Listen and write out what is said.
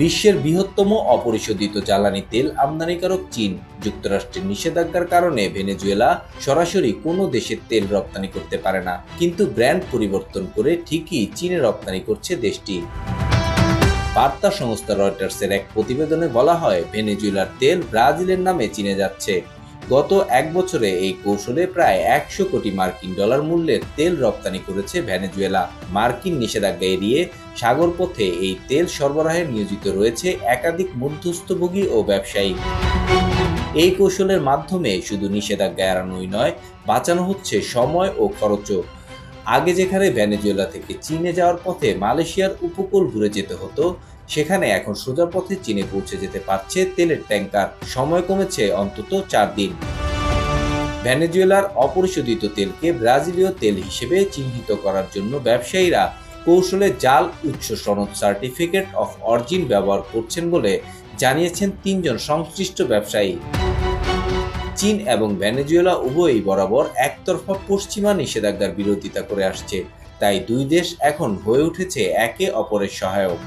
বিশ্বের বৃহত্তম অপরিশোধিত জ্বালানি তেল আমদানিকারক চীন, যুক্তরাষ্ট্রের নিষেধাজ্ঞার কারণে ভেনেজুয়েলা সরাসরি কোনো দেশের তেল রপ্তানি করতে পারে না, কিন্তু ব্র্যান্ড পরিবর্তন করে ঠিকই চীনে রপ্তানি করছে দেশটি। বার্তা সংস্থা রয়টার্সের এক প্রতিবেদনে বলা হয়, ভেনেজুয়েলার তেল ব্রাজিলের নামে চীনে যাচ্ছে। গত এক বছরে এই কৌশলে প্রায় একশো কোটি মার্কিন ডলার মূল্যের তেল রপ্তানি করেছে ভেনেজুয়েলা। মার্কিন নিষেধাজ্ঞা এড়িয়ে সাগরপথে এই তেল সরবরাহে নিয়োজিত রয়েছে একাধিক মধ্যস্থভোগী ও ব্যবসায়ী। এই কৌশলের মাধ্যমে শুধু নিষেধাজ্ঞা এড়ানোই নয়, বাঁচানো হচ্ছে সময় ও খরচও। আগে যেখানে ভেনেজুয়েলা থেকে চীনে যাওয়ার পথে মালয়েশিয়ার উপকূল ঘুরে যেতে হতো, সেখানে এখন সোজা পথে চীনে পৌঁছে যেতে পারছে তেলের ট্যাঙ্কার সময় কমেছে অন্তত চার দিন। ভেনেজুয়েলার অপরিশোধিত তেলকে ব্রাজিলীয় তেল হিসেবে চিহ্নিত করার জন্য ব্যবসায়ীরা কৌশলে জাল উৎস সনদ সার্টিফিকেট অফ অরিজিন ব্যবহার করছেন বলে জানিয়েছেন তিনজন সংশ্লিষ্ট ব্যবসায়ী। চীন এবং ভেনেজুয়েলা উভয়ই বরাবর একতরফা পশ্চিমা নিষেধাজ্ঞার বিরোধিতা করে আসছে। তাই দুই দেশ এখন হয়ে উঠেছে একে অপরের সহায়ক।